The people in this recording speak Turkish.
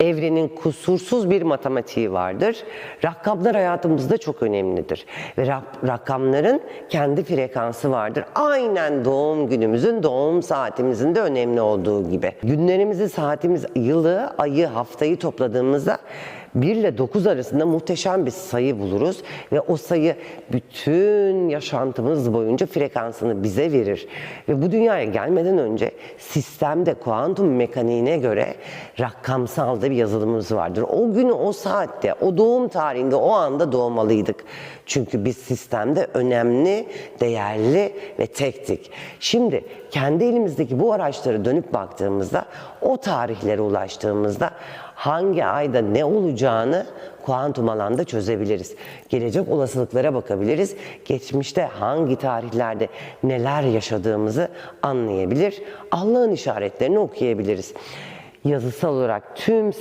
Evrenin kusursuz bir matematiği vardır. Rakamlar hayatımızda çok önemlidir. Ve rak- rakamların kendi frekansı vardır. Aynen doğum günümüzün, doğum saatimizin de önemli olduğu gibi. Günlerimizi, saatimiz, yılı, ayı, haftayı topladığımızda 1 ile 9 arasında muhteşem bir sayı buluruz ve o sayı bütün yaşantımız boyunca frekansını bize verir. Ve bu dünyaya gelmeden önce sistemde kuantum mekaniğine göre rakamsal da bir yazılımımız vardır. O günü o saatte, o doğum tarihinde, o anda doğmalıydık. Çünkü biz sistemde önemli, değerli ve tektik. Şimdi kendi elimizdeki bu araçlara dönüp baktığımızda, o tarihlere ulaştığımızda hangi ayda ne olacağını kuantum alanda çözebiliriz. Gelecek olasılıklara bakabiliriz. Geçmişte hangi tarihlerde neler yaşadığımızı anlayabilir. Allah'ın işaretlerini okuyabiliriz. Yazısal olarak tüm